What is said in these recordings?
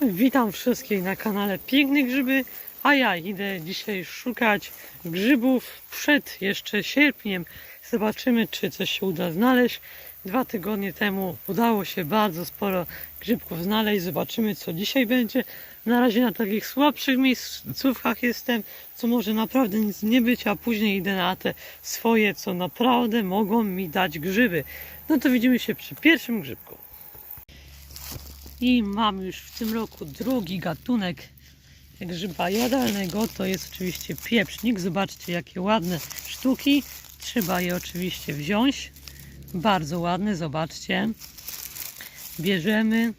Witam wszystkich na kanale Piękne Grzyby, a ja idę dzisiaj szukać grzybów przed jeszcze sierpniem. Zobaczymy, czy coś się uda znaleźć. Dwa tygodnie temu udało się bardzo sporo grzybków znaleźć. Zobaczymy, co dzisiaj będzie. Na razie na takich słabszych miejscówkach jestem, co może naprawdę nic nie być, a później idę na te swoje, co naprawdę mogą mi dać grzyby. No to widzimy się przy pierwszym grzybku. I mam już w tym roku drugi gatunek grzyba jadalnego. To jest oczywiście pieprznik. Zobaczcie, jakie ładne sztuki. Trzeba je oczywiście wziąć. Bardzo ładne, zobaczcie. Bierzemy.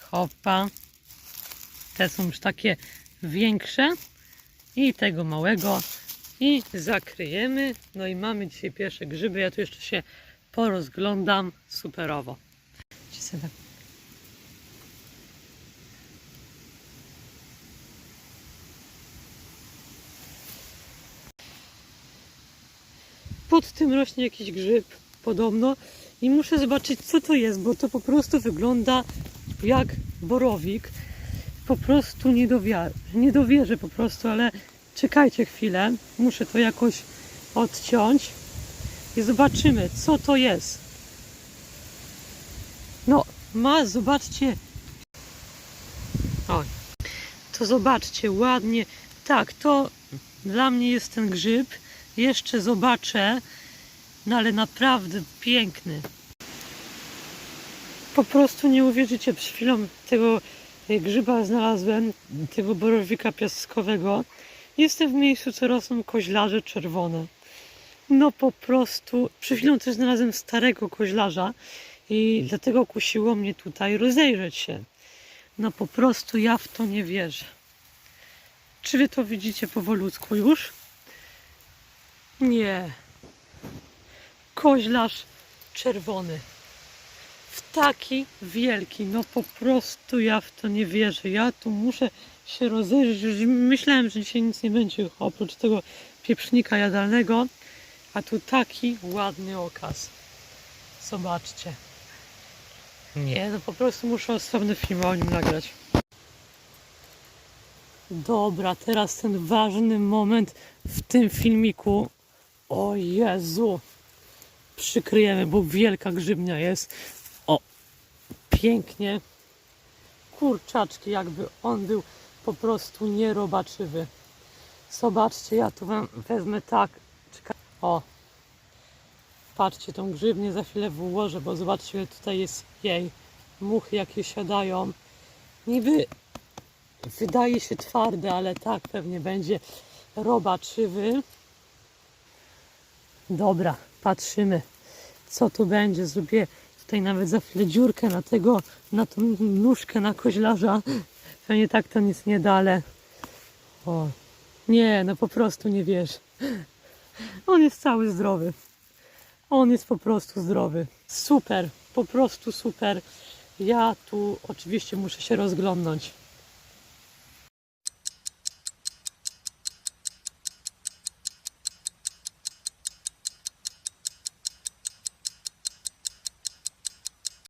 Hopa. Te są już takie większe. I tego małego. I zakryjemy. No i mamy dzisiaj pierwsze grzyby. Ja tu jeszcze się porozglądam. Superowo. Ci pod tym rośnie jakiś grzyb podobno i muszę zobaczyć co to jest, bo to po prostu wygląda jak borowik. Po prostu nie, dowia- nie dowierzę po prostu, ale czekajcie chwilę. Muszę to jakoś odciąć i zobaczymy co to jest. No, ma, zobaczcie. Oj, to zobaczcie ładnie. Tak, to dla mnie jest ten grzyb jeszcze zobaczę, no ale naprawdę piękny. Po prostu nie uwierzycie, przed chwilą tego e, grzyba znalazłem, tego borowika piaskowego. Jestem w miejscu, co rosną koźlarze czerwone. No po prostu, przed chwilą też znalazłem starego koźlarza i dlatego kusiło mnie tutaj rozejrzeć się. No po prostu ja w to nie wierzę. Czy wy to widzicie powolutku już? Nie. Koźlarz czerwony. W taki wielki. No po prostu ja w to nie wierzę. Ja tu muszę się rozejrzeć. Myślałem, że dzisiaj nic nie będzie oprócz tego pieprznika jadalnego. A tu taki ładny okaz. Zobaczcie. Nie, no po prostu muszę osobny film o nim nagrać. Dobra, teraz ten ważny moment w tym filmiku. O Jezu! Przykryjemy, bo wielka grzybnia jest. O! Pięknie. Kurczaczki, jakby on był po prostu nierobaczywy. Zobaczcie, ja tu wam wezmę tak. Czeka- O! Patrzcie, tą grzybnię za chwilę wyłożę, bo zobaczcie, tutaj jest jej. Muchy jakie siadają. Niby wydaje się twarde, ale tak pewnie będzie robaczywy. Dobra, patrzymy, co tu będzie. Zrobię tutaj nawet za chwilę dziurkę na tego, na tą nóżkę na koźlarza. Pewnie tak to nic nie da, ale... O, nie, no po prostu nie wiesz. On jest cały zdrowy. On jest po prostu zdrowy. Super, po prostu super. Ja tu oczywiście muszę się rozglądnąć.